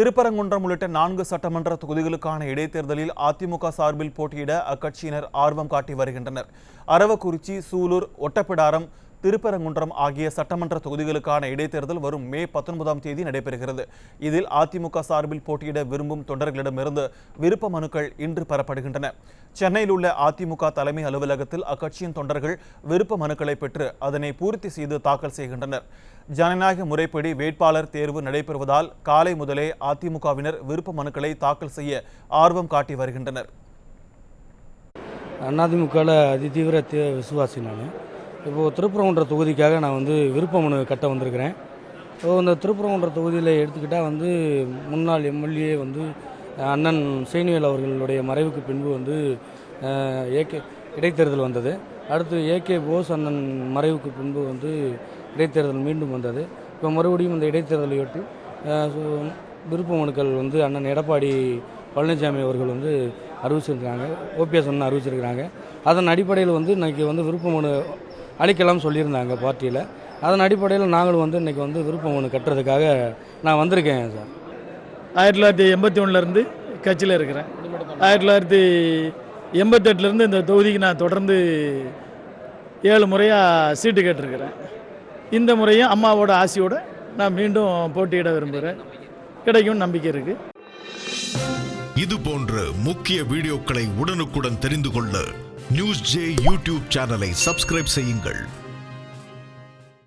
திருப்பரங்குன்றம் உள்ளிட்ட நான்கு சட்டமன்ற தொகுதிகளுக்கான இடைத்தேர்தலில் அதிமுக சார்பில் போட்டியிட அக்கட்சியினர் ஆர்வம் காட்டி வருகின்றனர். அரவக்குறிச்சி சூலூர் ஒட்டப்பிடாரம் திருப்பரங்குன்றம் ஆகிய சட்டமன்ற தொகுதிகளுக்கான இடைத்தேர்தல் வரும் மே பத்தொன்பதாம் தேதி நடைபெறுகிறது. இதில் அதிமுக சார்பில் போட்டியிட விரும்பும் தொண்டர்களிடமிருந்து விருப்ப மனுக்கள் இன்று பெறப்படுகின்றன. சென்னையில் உள்ள அதிமுக தலைமை அலுவலகத்தில் அக்கட்சியின் தொண்டர்கள் விருப்ப மனுக்களை பெற்று அதனை பூர்த்தி செய்து தாக்கல் செய்கின்றனர். ஜனநாயக முறைப்படி வேட்பாளர் தேர்வு நடைபெறுவதால் காலை முதலே அதிமுகவினர் விருப்ப மனுக்களை தாக்கல் செய்ய ஆர்வம் காட்டி வருகின்றனர். அதிமுகவில் அதிதீவிர விசுவாசி நான். இப்போது திருப்பரங்குன்ற தொகுதிக்காக நான் வந்து விருப்ப மனு கட்ட வந்திருக்கிறேன். இப்போது இந்த திருப்பரங்குன்ற தொகுதியில் எடுத்துக்கிட்டால் வந்து முன்னாள் எம்எல்ஏ வந்து அண்ணன் சீனிவேல் அவர்களுடைய மறைவுக்கு பின்பு வந்து ஏகே இடைத்தேர்தல் வந்தது. அடுத்து ஏகே போஸ் அண்ணன் மறைவுக்கு பின்பு வந்து இடைத்தேர்தல் மீண்டும் வந்தது. இப்போ மறுபடியும் இந்த இடைத்தேர்தலையொட்டி விருப்ப மனுக்கள் வந்து அண்ணன் எடப்பாடி பழனிசாமி அவர்கள் வந்து அறிவிச்சிருக்கிறாங்க. ஓபிஎஸ் அண்ணன் அறிவிச்சிருக்கிறாங்க. அதன் அடிப்படையில் வந்து இன்னைக்கு வந்து விருப்ப மனு அளிக்கலாம்னு சொல்லியிருந்தாங்க பார்ட்டியில். அதன் அடிப்படையில் நாங்களும் வந்து இன்னைக்கு வந்து விருப்ப மனு கட்டுறதுக்காக நான் வந்திருக்கேன் சார். ஆயிரத்தி தொள்ளாயிரத்தி எண்பத்தி ஒன்றுலேருந்து கட்சியில் இருக்கிறேன். ஆயிரத்தி தொள்ளாயிரத்தி எண்பத்தெட்டுலேருந்து இந்த தொகுதிக்கு நான் தொடர்ந்து ஏழு முறையாக சீட்டு கேட்டிருக்கிறேன். இந்த முறையும் அம்மாவோட ஆசையோடு நான் மீண்டும் போட்டியிட விரும்புகிறேன். கிடைக்கும் நம்பிக்கை இருக்குது இது போன்ற முக்கிய வீடியோக்களை உடனுக்குடன் தெரிந்து கொள்ள நியூஸ் ஜே யூடியூப் சேனலை சப்ஸ்கிரைப் செய்யுங்கள்